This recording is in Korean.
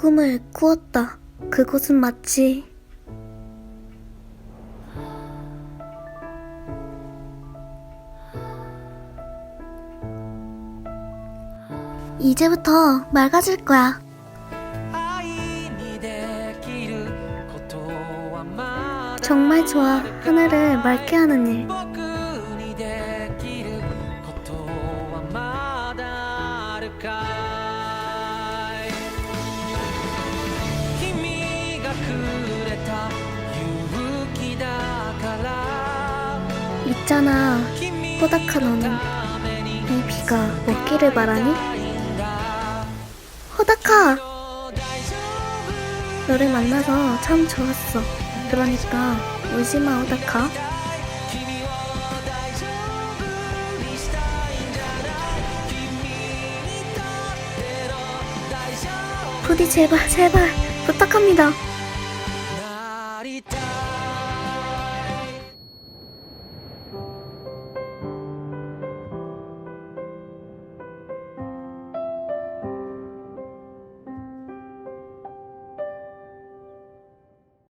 꿈을 꾸었다. 그곳은 마치 이제부터 맑아질 거야. 정말 좋아. 하늘을 맑게 하는 일. 가 있잖아. 뽀다카 너는 이 비가 먹기를 바라니? 호다카! 너를 만나서 참 좋았어. 그러니까 울지마 호다카. 부디 제발 제발 부탁합니다.